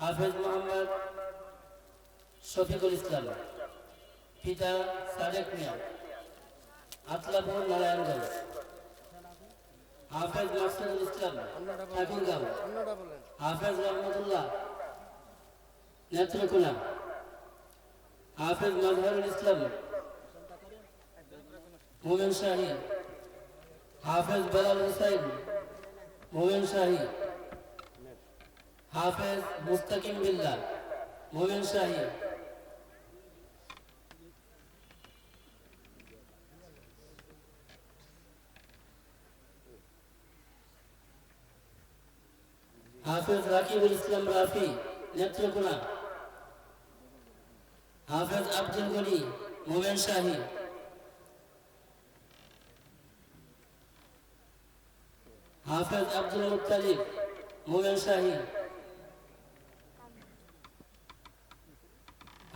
হাফেজ মোহাম্মদ শফিকুল ইসলাম, পিতা সাদেক মিয়া, আতলাপুর নারায়ণগঞ্জ। হাফেজ মাসুদুল ইসলাম ঠাকুরগাঁও হাফেজ রহমতুল্লাহ, নেত্রকোনা। হাফেজ মাজহারুল ইসলাম, মোমেন শাহী। হাফেজ বেলাল হুসাইন, মোমেন শাহী। হাফেজ মুস্তাকিম বিল্লাহ মোমেন শাহী। হাফেজ রাকিবুল ইসলাম রাফি, নেত্রকোনা। হাফেজ আব্দুল গনি, মোমেন শাহী। হাফেজ আব্দুল মুক্তালিব মোমেন শাহী।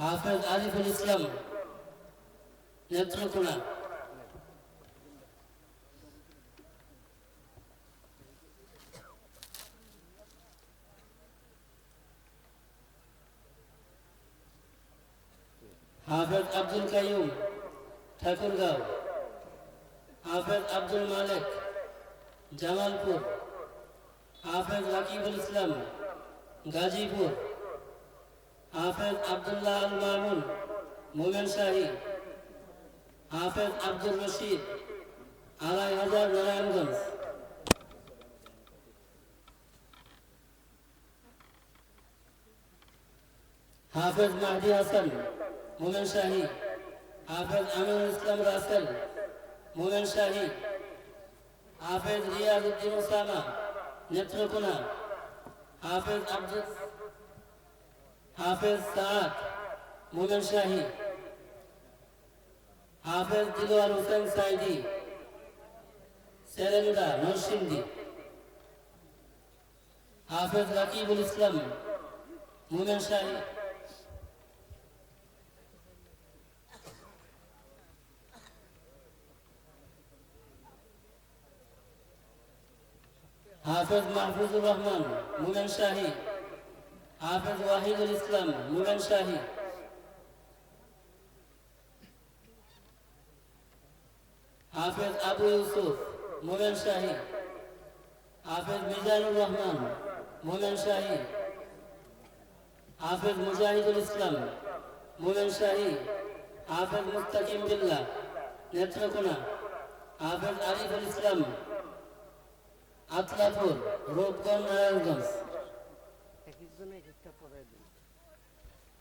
হাফেজ আরিফুল ইসলাম নেত্রকোনা হাফেজ আব্দুল কাইয়ুম ঠাকুরগাঁও হাফেজ আব্দুল মালেক জামালপুর হাফেজ রাকিবুল ইসলাম গাজীপুর হাফেজ আবদুল্লাহ আল মামুন মোমেন শাহী, হাফেজ আব্দুল রশিদ, আড়াই হাজার নারায়ণগঞ্জ। হাফেজ মাহদি হাসান মোমেন শাহী, হাফেজ আমিনুল ইসলাম রাসেল মোমেন শাহী, হাফেজ রিয়াজ উদ্দিন ওসামা, নেত্রকোনা, হাফেজ আব্দুল হাফেজ সাদ মোমেন শাহী। হাফেজ দিলওয়ার হোসেন সাইদি সেরেন্দা নরসিংদী। হাফেজ রাকিবুল ইসলাম মোমেন শাহী। হাফেজ মাহফুজুর রহমান মুমেন শাহী। হাফেজ ওয়াহিদুল ইসলাম মুমেন শাহী। হাফেজ আবু ইউসুফ মুমেন শাহী। হাফেজ মিজানুর রহমান মুমেন শাহী। হাফেজ মুজাহিদুল ইসলাম মুমেন শাহী। হাফেজ মুস্তাকিম বিল্লাহ, নেত্রকোনা। হাফেজ আরিফুল ইসলাম, আতলাপুর, রূপগঞ্জ, নারায়ণগঞ্জ।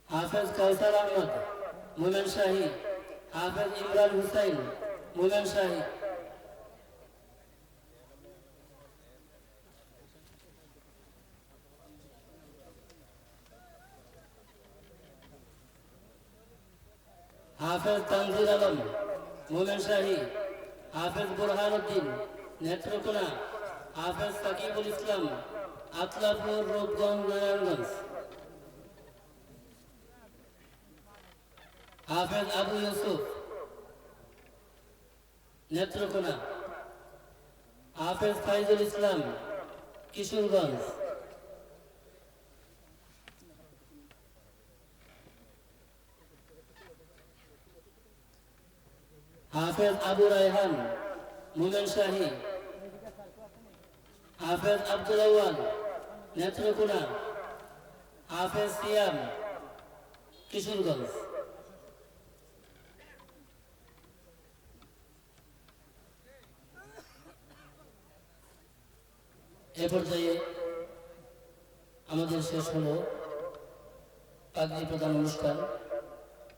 হাফেজ কাউসার আহমদ মোমেন শাহী হাফেজ ইমরান হুসাইন মোমেন শাহী হাফেজ তানজির আলম মোমেন শাহী হাফেজ বুরহানুদ্দিন নেত্রকোনা হাফেজ সাকিবুল ইসলাম আতলাপুর রূপগঞ্জ নারায়ণগঞ্জ হাফেজ আবু ইউসুফ, নেত্রকোনা। হাফেজ ফাইজুল ইসলাম, কিশোরগঞ্জ। হাফেজ আবু রায়হান মুমেন শাহী হাফেজ আব্দুল আউয়াল, নেত্রকোনা, হাফেজ সিয়াম, কিশোরগঞ্জ। এ পর্যায়ে আমাদের শেষ হলো পাগড়ি প্রধান অনুষ্ঠান।